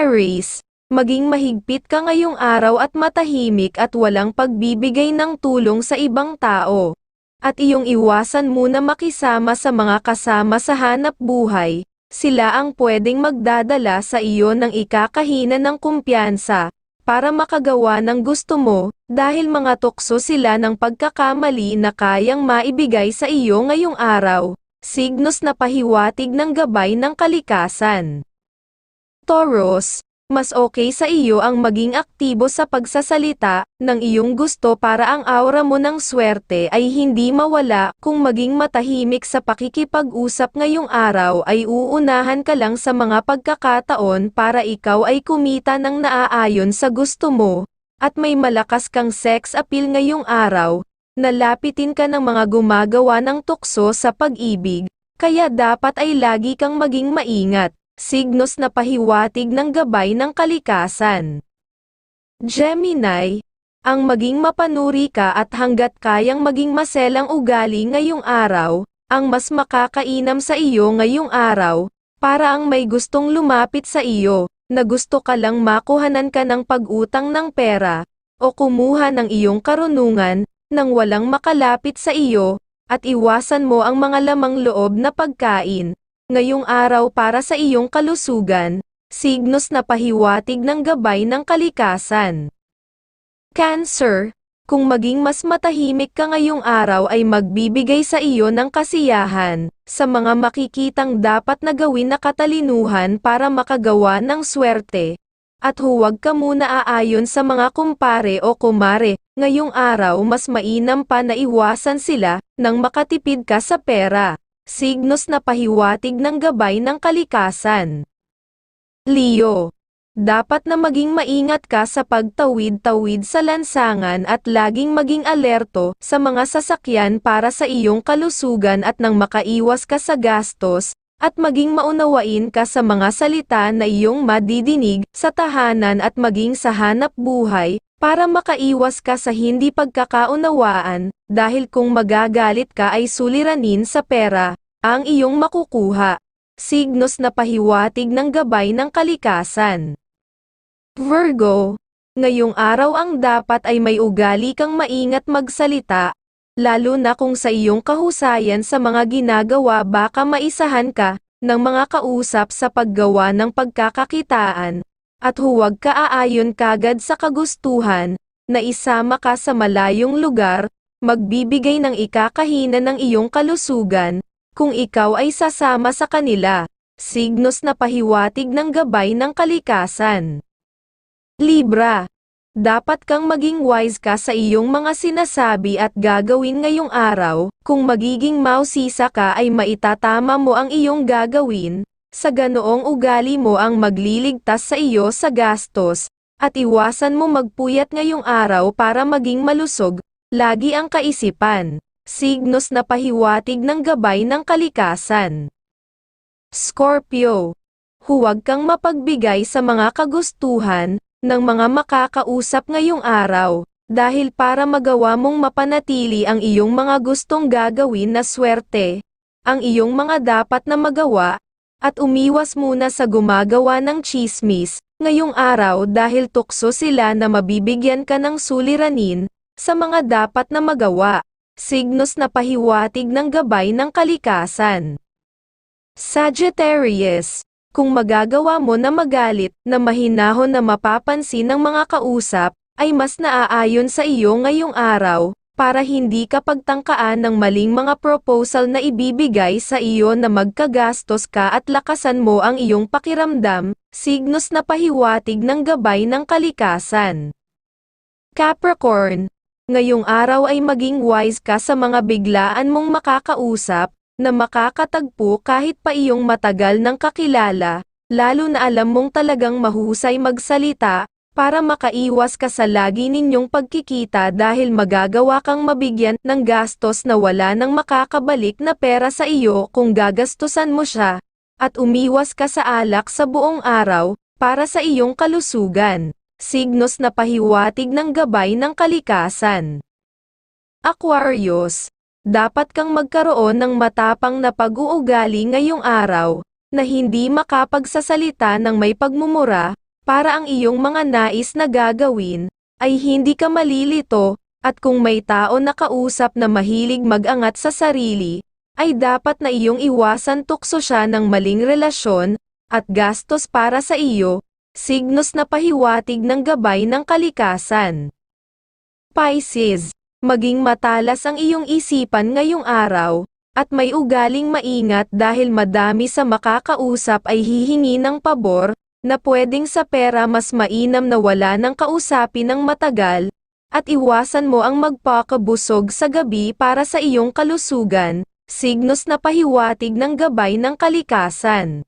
Aries, maging mahigpit ka ngayong araw at matahimik at walang pagbibigay ng tulong sa ibang tao. At iyong iwasan muna makisama sa mga kasama sa hanap buhay, sila ang pwedeng magdadala sa iyo ng ikakahina ng kumpiyansa, para makagawa ng gusto mo, dahil mga tukso sila ng pagkakamali na kayang maibigay sa iyo ngayong araw, signos na pahiwatig ng gabay ng kalikasan. Taurus, mas okay sa iyo ang maging aktibo sa pagsasalita ng iyong gusto para ang aura mo ng swerte ay hindi mawala kung maging matahimik sa pakikipag-usap ngayong araw ay uunahan ka lang sa mga pagkakataon para ikaw ay kumita ng naaayon sa gusto mo, at may malakas kang sex appeal ngayong araw, nalapitin ka ng mga gumagawa ng tukso sa pag-ibig, kaya dapat ay lagi kang maging maingat signos na pahiwatig ng gabay ng kalikasan. Gemini, ang maging mapanuri ka at hanggat kayang maging maselang ugali ngayong araw, ang mas makakainam sa iyo ngayong araw, para ang may gustong lumapit sa iyo, na gusto ka lang makuhanan ka ng pag-utang ng pera, o kumuha ng iyong karunungan, nang walang makalapit sa iyo, at iwasan mo ang mga lamang loob na pagkain, ngayong araw para sa iyong kalusugan, signos na pahiwatig ng gabay ng kalikasan. Cancer, kung maging mas matahimik ka ngayong araw ay magbibigay sa iyo ng kasiyahan, sa mga makikitang dapat na gawin na katalinuhan para makagawa ng swerte. At huwag ka muna aayon sa mga kumpare o kumare, ngayong araw mas mainam pa na iwasan sila, nang makatipid ka sa pera signos na pahiwatig ng gabay ng kalikasan. Leo, dapat na maging maingat ka sa pagtawid-tawid sa lansangan at laging maging alerto sa mga sasakyan para sa iyong kalusugan at nang makaiwas ka sa gastos, at maging maunawain ka sa mga salita na iyong madidinig sa tahanan at maging sa hanap buhay, para makaiwas ka sa hindi pagkakaunawaan, dahil kung magagalit ka ay suliranin sa pera, ang iyong makukuha. Signos na pahiwatig ng gabay ng kalikasan. Virgo, ngayong araw ang dapat ay may ugali kang maingat magsalita, lalo na kung sa iyong kahusayan sa mga ginagawa baka maisahan ka ng mga kausap sa paggawa ng pagkakakitaan, at huwag ka aayon kagad sa kagustuhan, na isama ka sa malayong lugar, magbibigay ng ikakahina ng iyong kalusugan, kung ikaw ay sasama sa kanila, signos na pahiwatig ng gabay ng kalikasan. Libra, dapat kang maging wise ka sa iyong mga sinasabi at gagawin ngayong araw, kung magiging mausisa ka ay maitatama mo ang iyong gagawin, sa ganoong ugali mo ang magliligtas sa iyo sa gastos, at iwasan mo magpuyat ngayong araw para maging malusog, lagi ang kaisipan signos na pahiwatig ng gabay ng kalikasan. Scorpio, huwag kang mapagbigay sa mga kagustuhan ng mga makakausap ngayong araw, dahil para magawa mong mapanatili ang iyong mga gustong gagawin na swerte, ang iyong mga dapat na magawa, at umiwas muna sa gumagawa ng chismis, ngayong araw dahil tukso sila na mabibigyan ka ng suliranin, sa mga dapat na magawa signos na pahiwatig ng gabay ng kalikasan. Sagittarius, kung magagawa mo na magalit na mahinahon na mapapansin ng mga kausap, ay mas naaayon sa iyo ngayong araw, para hindi ka pagtangkaan ng maling mga proposal na ibibigay sa iyo na magkagastos ka at lakasan mo ang iyong pakiramdam, signos na pahiwatig ng gabay ng kalikasan. Capricorn, ngayong araw ay maging wise ka sa mga biglaan mong makakausap, na makakatagpo kahit pa iyong matagal ng kakilala, lalo na alam mong talagang mahusay magsalita, para makaiwas ka sa lagi ninyong pagkikita dahil magagawa kang mabigyan ng gastos na wala nang makakabalik na pera sa iyo kung gagastusan mo siya, at umiwas ka sa alak sa buong araw, para sa iyong kalusugan signos na pahiwatig ng gabay ng kalikasan. Aquarius, dapat kang magkaroon ng matapang na pag-uugali ngayong araw, na hindi makapagsasalita ng may pagmumura, para ang iyong mga nais na gagawin, ay hindi ka malilito, at kung may tao na kausap na mahilig mag-angat sa sarili, ay dapat na iyong iwasan tukso siya ng maling relasyon, at gastos para sa iyo, signos na pahiwatig ng gabay ng kalikasan. Pisces, maging matalas ang iyong isipan ngayong araw, at may ugaling maingat dahil madami sa makakausap ay hihingi ng pabor, na pwedeng sa pera mas mainam na wala ng kausapin ng matagal, at iwasan mo ang magpakabusog sa gabi para sa iyong kalusugan, signos na pahiwatig ng gabay ng kalikasan.